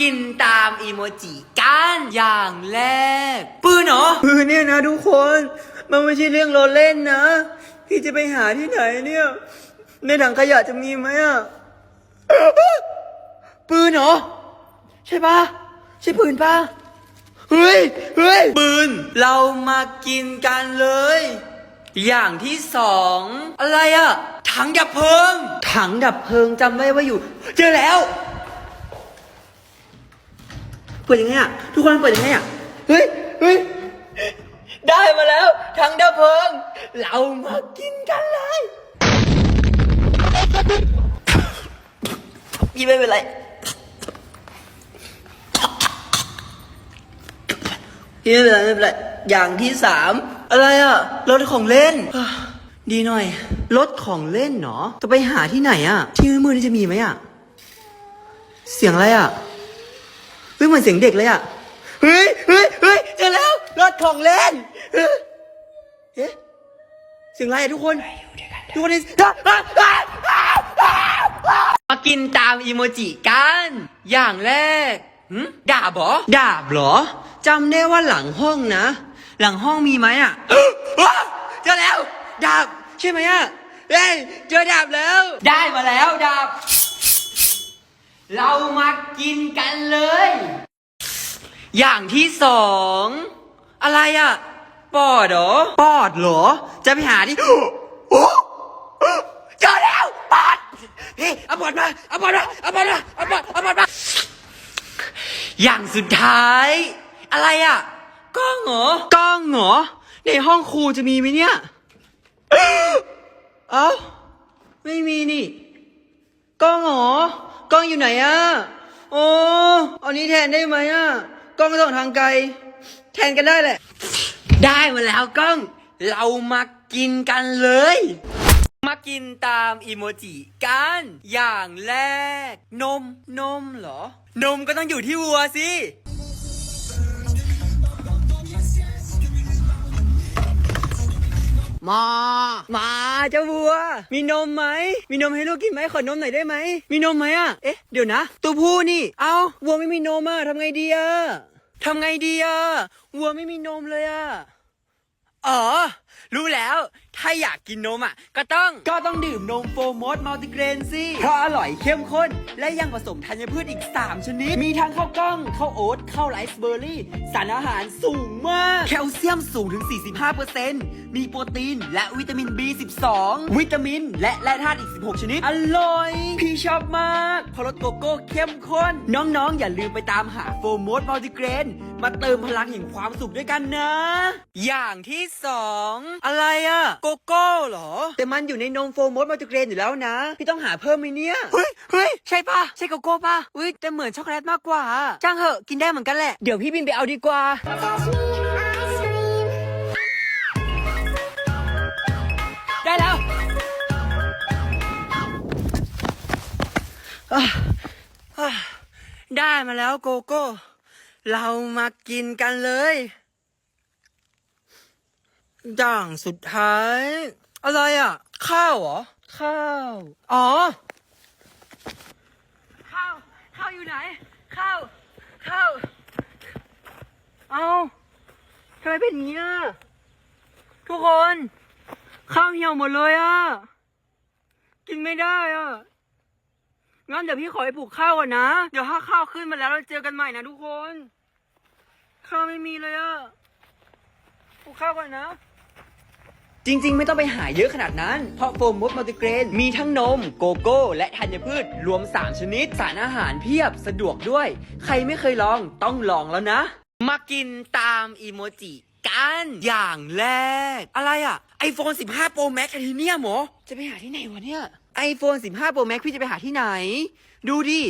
กินตามอีโมจิกันอย่างแรก ปืนเหรอคือเนี่ยนะทุกคน มันไม่ใช่เรื่องเราเล่นนะ พี่จะไปหาที่ไหนเนี่ย ในถังขยะจะมีไหมอะ ปืนเหรอ ใช่ปะใช่ปืนปะเฮ้ยเฮ้ยปืน เรามากินกันเลย อย่างที่สอง อะไรอะถังดับเพลิง ถังดับเพลิงจำได้ว่าอยู่ เจอแล้ว เปิดยังไงอะ ทุกคนเปิดยังไงอะ เฮ้ย เฮ้ย ได้มาแล้วถังดับเพลิง เรามากินกันเลยยี่ไม่เป็นไรพี่ไม่เป็นไรไม่เป็นไร อย่างที่สาม อะไรอะรถของเล่น ดีหน่อย รถของเล่นเนาะจะไปหาที่ไหนอะ ที่มือๆนี่จะมีไหมอะ เสียงอะไรอะเฮ้ยเหมือนเสียงเด็กเลยอะ เฮ้ยเฮ้ยเฮ้ยเจอแล้วรถของเล่นเอ๊ะเสียงอะไรอะทุกคน ทุกคนนี่มากินตามอีโมจิกัน อย่างแรกหึดาบเหรอดาบเหรอจำได้ว่าหลังห้องนะ หลังห้องมีไหมอะเจอแล้ว ดาบ ใช่ไหมอะเฮ้ยเจอดาบแล้ว ได้มาแล้วดาบ เรามากินกันเลย อย่างที่สอง อะไรอะปอดเหรอ ปอดเหรอ จะไปหาที่เจอแล้วปอดเฮ้ยเอาปอดมาเอาปอดมาเอาปอดมาเอาปอดเอาปอดมา อย่างสุดท้าย อะไรอะกล้องเหรอกล้องเหรอ ในห้องครูจะมีไหมเนี่ย เอ้า ไม่มีนี่ กล้องเหรอกล้องอยู่ไหนอะโอ้เอานี้แทนได้ไหมอะกล้องส่องทางไกล แทนกันได้แหละ ได้มาแล้วกล้อง เรามากินกันเลย มากินตามอีโมจิกัน อย่างแรก นมนมเหรอ นมก็ต้องอยู่ที่วัวสิ มา มาเจ้าวัว มีนมไหม มีนมให้ลูกกินไหมขอนมหน่อยได้ไหม มีนมไหมอะ เอ๊ะ เดี๋ยวนะ ตัวผู้นี่ เอาวัวไม่มีนมอะทำไงดีอะทำไงดีอะ วัวไม่มีนมเลยอะ อ๋อ รู้แล้ว ถ้าอยากกินนมอะก็ต้อง ก็ต้องดื่มนมโฟร์มอสมัลติเกรนสิเพราะอร่อยเข้มข้น และยังผสมธัญพืชอีก 3 ชนิด มีทั้งข้าวกล้องข้าวโอ๊ตข้าวไรซ์เบอร์รี่ สารอาหารสูงมาก แคลเซียมสูงถึง 45%มีโปรตีนและวิตามิน B12 วิตามิน และแร่ธาตุอีก 16 ชนิด อร่อย พี่ชอบมากเพราะรสโกโก้เข้มข้น น้องๆ อย่าลืมไปตามหาโฟร์มอสมัลติเกรนมาเติมพลังแห่งความสุขด้วยกันนะ อย่างที่สองอะไรอะโกโก้เหรอ แต่มันอยู่ในนมโฟร์มอสมัลติเกรนอยู่แล้วนะ พี่ต้องหาเพิ่มไหมเนี่ยเฮ้ยเฮ้ยใช่ปะใช่โกโก้ปะอุ้ยแต่เหมือนช็อกโกแลตมากกว่าจ้างเหอะกินได้เหมือนกันแหละเดี๋ยวพี่บินไปเอาดีกว่า ได้แล้วอะอะได้มาแล้วโกโก้ เรามากินกันเลย อย่างสุดท้าย อะไรอะ ข้าวเหรอ ข้าว อ๋อ ข้าว ข้าวอยู่ไหน ข้าว ข้าว เอาทำไมเป็นอย่างนี้อะ ทุกคน ข้าวเหี่ยวหมดเลยอะ กินไม่ได้อะ งั้นเดี๋ยวพี่ขอไปปลูกข้าวก่อนนะ เดี๋ยวถ้าข้าวขึ้นมาแล้วเราเจอกันใหม่นะทุกคน ข้าวไม่มีเลยอะ ปลูกข้าวก่อนนะ จริง ๆ ไม่ต้องไปหาเยอะขนาดนั้น เพราะโฟมมดมัลติเกรน มีทั้งนม โกโก้ และธัญพืช รวม 3 ชนิด สารอาหารเพียบสะดวกด้วย ใครไม่เคยลองต้องลองแล้วนะ มากินตามอีโมจิกันอย่างแรก อะไรอะ iPhone 15 Pro Max ทีเนียมเหรอจะไปหาที่ไหนวะเนี่ย iPhone 15 Pro Max พี่จะไปหาที่ไหน ดูดิ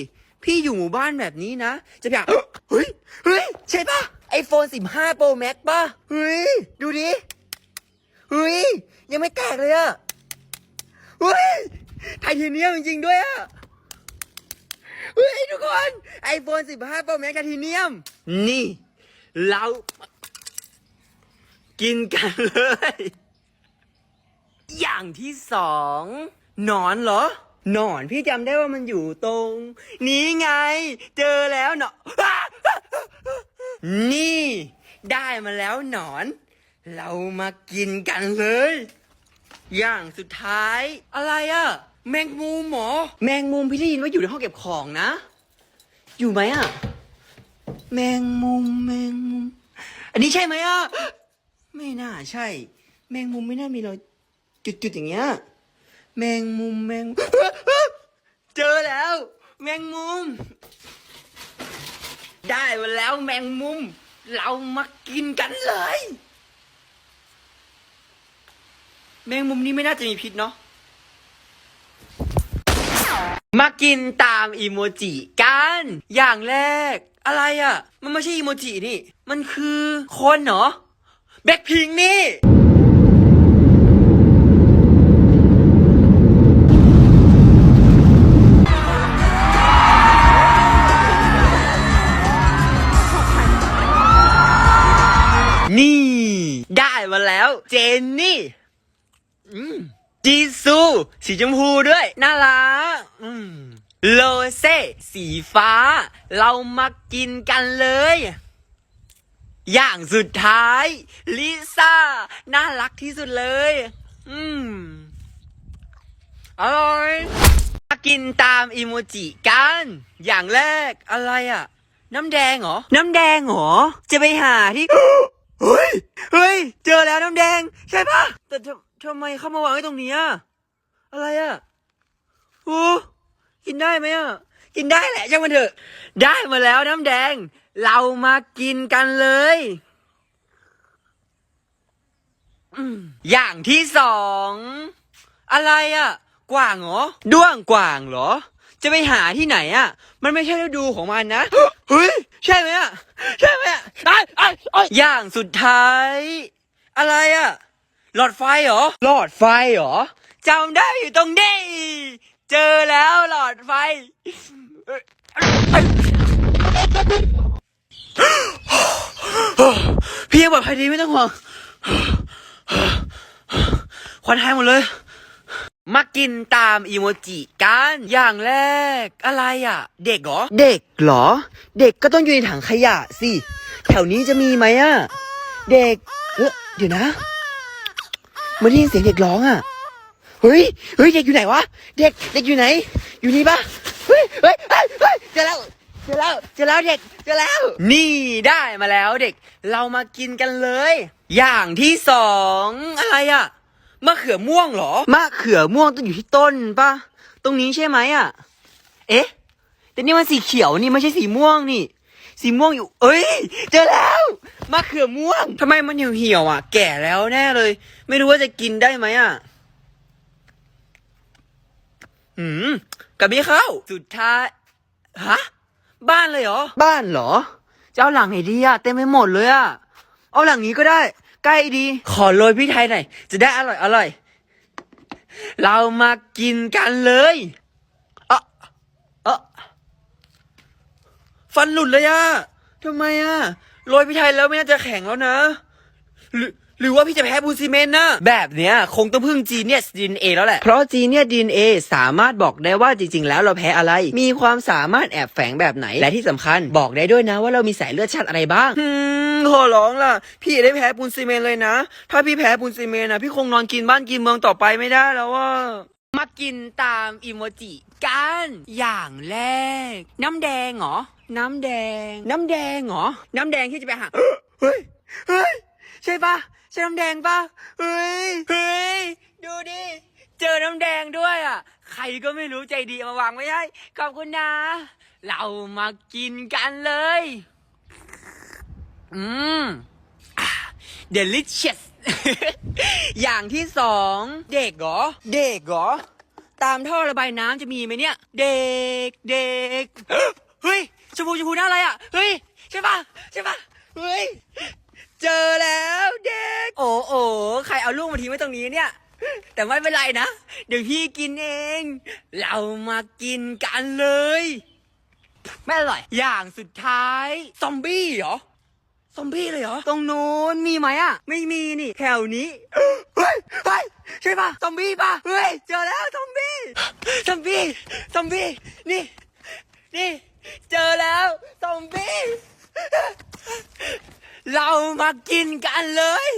พี่อยู่หมู่บ้านแบบนี้นะ จะไปหาเฮ้ยเฮ้ยใช่ปะ iPhone 15 Pro Max ปะเฮ้ยดูดิ เฮ้ย ยังไม่แตกเลยอะเฮ้ยไทเทเนียมจริงๆด้วยอะเฮ้ยทุกคน iPhone 15 Pro Max ไทเทเนียม นี่ เรา กินกันเลย อย่างที่สองหนอนเหรอ หนอนพี่จำได้ว่ามันอยู่ตรง นี้ไง เจอแล้วหนอน นี่ ได้มาแล้วหนอน เรามากินกันเลย อย่างสุดท้าย อะไรอะแมงมุมหมอ แมงมุมพี่ได้ยินว่าอยู่ในห้องเก็บของนะ อยู่ไหมอะแมงมุมแมงมุม อันนี้ใช่ไหมอะไม่น่าใช่ แมงมุมไม่น่ามีรอยจุดๆอย่างเงี้ยแมงมุมแมงเจอแล้ว แมงมุม ได้มาแล้วแมงมุม เรามากินกันเลย แมงมุมนี้ไม่น่าจะมีพิษเนาะ มากินตามอีโมจิกัน อย่างแรก อะไรอะ่ะ มันไม่ใช่อีโมจินี่ มันคือคนเหรอแบ็คพิงนี่ นี่ ได้มาแล้ว เจนนี่ จีซู สีชมพูด้วย น่ารักอืมโลเซ สีฟ้า เรามากินกันเลย อย่างสุดท้าย ลิซ่า น่ารักที่สุดเลย อืมอร่อยมากินตามอีโมจิกัน อย่างแรกอะไรอะน้ำแดงเหรอ น้ำแดงเหรอ จะไปหาที่ เฮ้ย เฮ้ย เจอแล้วน้ำแดง ใช่ปะแต่ ทำไมเข้ามาวางไว้ตรงนี้อะอะไรอะโอ้กินได้ไหมอะกินได้แหละช่างมันเถอะ ได้มาแล้วน้ำแดง เรามากินกันเลยอย่างที่สอง อะไรอะกว่างเหรอด้วงกว่างเหรอ จะไปหาที่ไหนอะมันไม่ใช่ฤดูของมันนะเฮ้ยใช่ไหมอะใช่ไหมอะออออย่างสุดท้าย อะไรอะ หลอดไฟเหรอ หลอดไฟเหรอจำได้อยู่ตรงนี้ เจอแล้วหลอดไฟ พี่ยังปลอดภัยดีไม่ต้องห่วงควันหายหมดเลย มากินตามอีโมจิกัน อย่างแรก อะไรอะ เด็กเหรอ เด็กเหรอ เด็กก็ต้องอยู่ในถังขยะสิ แถวนี้จะมีไหมอะ เด็กเออเดี๋ยวนะ เหมื่อนได้ยินเสียงเด็กร้องอะ เฮ้ย เฮ้ย เด็กอยู่ไหนวะ เด็ก เด็กอยู่ไหน อยู่นี่ปะเฮ้ย เฮ้ย เฮ้ยเฮ้ยเจอแล้ว เจอแล้ว เจอแล้วเด็ก เจอแล้ว นี่ได้มาแล้วเด็ก เรามากินกันเลย อย่างที่สองอะไรอะ มะเขือม่วงเหรอ มะเขือม่วงต้องอยู่ที่ต้นปะตรงนี้ใช่ไหมอะ เอ๊ะ แต่นี่มันสีเขียวนี่ไม่ใช่สีม่วงนี่ สีม่วงอยู่ เอ้ย เจอแล้ว มะเขือม่วงทำไมมันเหี่ยวเหี่ยวๆอะ แก่แล้วแน่เลย ไม่รู้ว่าจะกินได้ไหมอะหืมกับพี่เข้าสุดท้ายฮะบ้านเลยเหรอ บ้านเหรอ จะเอาหลังไหนดีอะเต็มไปหมดเลยอะเอาหลังนี้ก็ได้ ใกล้ดี ขอโรยพริกไทยหน่อย จะได้อร่อยอร่อย เรามากินกันเลยเอะเอะฟันหลุดเลยอะทำไมอะ โรยพริกไทยแล้วไม่น่าจะแข็งแล้วนะ หรือหรือว่าพี่จะแพ้ปูนซีเมนต์นะแบบเนี้ยคงต้องพึ่งจีเนียสดีเอแล้วแหละ เพราะจีเนียสดีเอสามารถบอกได้ว่าจริง ๆ แล้วเราแพ้อะไร มีความสามารถแอบแฝงแบบไหน และที่สำคัญบอกได้ด้วยนะว่าเรามีสายเลือดชาติอะไรบ้างอืมขอร้องล่ะ พี่ได้แพ้ปูนซีเมนต์เลยนะ ถ้าพี่แพ้ปูนซีเมนต์นะพี่คงนอนกินบ้านกินเมืองต่อไปไม่ได้แล้วว่า มากินตามอีโมจิกัน อย่างแรก น้ำแดงเหรอ น้ำแดง น้ำแดงเหรอ น้ำแดงที่จะไปหาเฮ้ย เฮ้ย ใช่ปะใช่น้ำแดงปะเฮ้ย เฮ้ย ดูดิ เจอน้ำแดงด้วยอะ ใครก็ไม่รู้ใจดีมาวางไว้ให้ ขอบคุณนะ เรามากินกันเลย อืม delicious อย่างที่สองเด็กเหรอ เด็กเหรอ ตามท่อระบายน้ำจะมีไหมเนี่ย เด็กเด็กเฮ้ยชมพูชมพูหน้าอะไรอะเฮ้ยใช่ปะใช่ปะเฮ้ยเจอแล้วเด็ก โอ้โอ้ใครเอาลูกมาทิ้งไว้ตรงนี้เนี่ย แต่ไม่เป็นไรนะ เดี๋ยวพี่กินเอง เรามากินกันเลย ไม่อร่อย อย่างสุดท้าย ซอมบี้เหรอ ซอมบี้เลยเหรอ ตรงนู้นมีไหมอะ ไม่มีนี่ แถวนี้ เฮ้ย เฮ้ย ใช่ปะซอมบี้ปะเฮ้ย เจอแล้วซอมบี้ ซอมบี้ ซอมบี้ นี่ นี่ เจอแล้วซอมบี้ เรามากินกันเลย